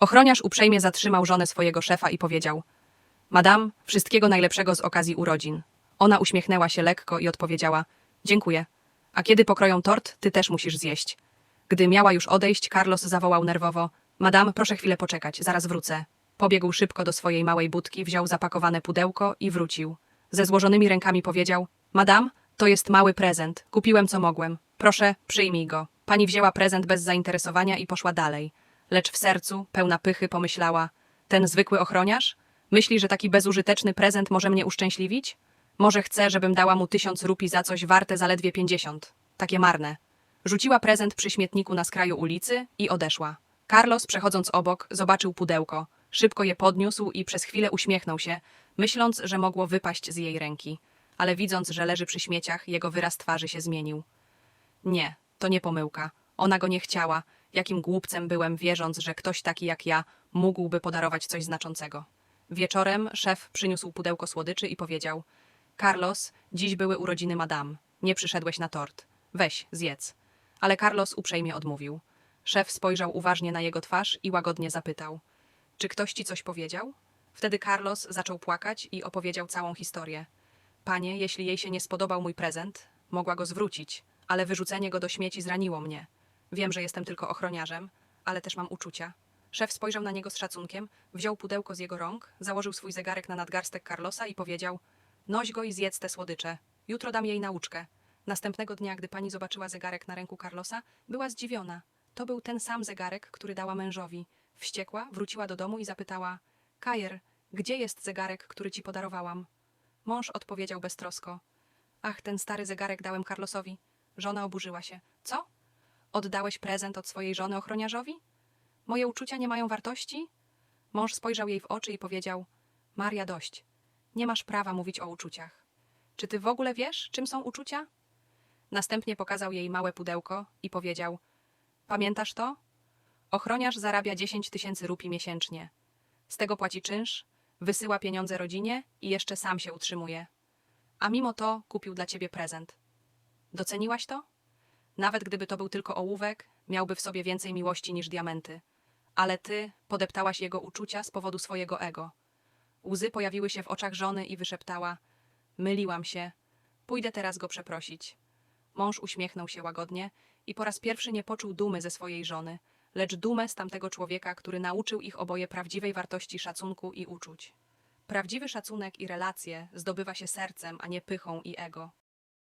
Ochroniarz uprzejmie zatrzymał żonę swojego szefa i powiedział: Madam, wszystkiego najlepszego z okazji urodzin. Ona uśmiechnęła się lekko i odpowiedziała: Dziękuję. A kiedy pokroją tort, ty też musisz zjeść. Gdy miała już odejść, Carlos zawołał nerwowo: Madam, proszę chwilę poczekać, zaraz wrócę. Pobiegł szybko do swojej małej budki, wziął zapakowane pudełko i wrócił. Ze złożonymi rękami powiedział: Madam, to jest mały prezent. Kupiłem co mogłem. Proszę, przyjmij go. Pani wzięła prezent bez zainteresowania i poszła dalej. Lecz w sercu, pełna pychy, pomyślała: Ten zwykły ochroniarz? Myśli, że taki bezużyteczny prezent może mnie uszczęśliwić? Może chce, żebym dała mu tysiąc rupii za coś warte zaledwie pięćdziesiąt. Takie marne. Rzuciła prezent przy śmietniku na skraju ulicy i odeszła. Carlos, przechodząc obok, zobaczył pudełko. Szybko je podniósł i przez chwilę uśmiechnął się, myśląc, że mogło wypaść z jej ręki. Ale widząc, że leży przy śmieciach, jego wyraz twarzy się zmienił. Nie, to nie pomyłka. Ona go nie chciała. Jakim głupcem byłem, wierząc, że ktoś taki jak ja mógłby podarować coś znaczącego. Wieczorem szef przyniósł pudełko słodyczy i powiedział: Carlos, dziś były urodziny madame. Nie przyszedłeś na tort. Weź, zjedz. Ale Carlos uprzejmie odmówił. Szef spojrzał uważnie na jego twarz i łagodnie zapytał: Czy ktoś ci coś powiedział? Wtedy Carlos zaczął płakać i opowiedział całą historię. Panie, jeśli jej się nie spodobał mój prezent, mogła go zwrócić, ale wyrzucenie go do śmieci zraniło mnie. Wiem, że jestem tylko ochroniarzem, ale też mam uczucia. Szef spojrzał na niego z szacunkiem, wziął pudełko z jego rąk, założył swój zegarek na nadgarstek Carlosa i powiedział: Noś go i zjedz te słodycze. Jutro dam jej nauczkę. Następnego dnia, gdy pani zobaczyła zegarek na ręku Carlosa, była zdziwiona. To był ten sam zegarek, który dała mężowi. Wściekła, wróciła do domu i zapytała: Kajer, gdzie jest zegarek, który ci podarowałam? Mąż odpowiedział beztrosko: Ach, ten stary zegarek dałem Carlosowi. Żona oburzyła się. Co? Oddałeś prezent od swojej żony ochroniarzowi? Moje uczucia nie mają wartości? Mąż spojrzał jej w oczy i powiedział: Maria, dość. Nie masz prawa mówić o uczuciach. Czy ty w ogóle wiesz, czym są uczucia? Następnie pokazał jej małe pudełko i powiedział: Pamiętasz to? Ochroniarz zarabia 10 tysięcy rupii miesięcznie. Z tego płaci czynsz, wysyła pieniądze rodzinie i jeszcze sam się utrzymuje. A mimo to kupił dla ciebie prezent. Doceniłaś to? Nawet gdyby to był tylko ołówek, miałby w sobie więcej miłości niż diamenty. Ale ty podeptałaś jego uczucia z powodu swojego ego. Łzy pojawiły się w oczach żony i wyszeptała: Myliłam się. Pójdę teraz go przeprosić. Mąż uśmiechnął się łagodnie i po raz pierwszy nie poczuł dumy ze swojej żony, lecz dumę z tamtego człowieka, który nauczył ich oboje prawdziwej wartości szacunku i uczuć. Prawdziwy szacunek i relacje zdobywa się sercem, a nie pychą i ego.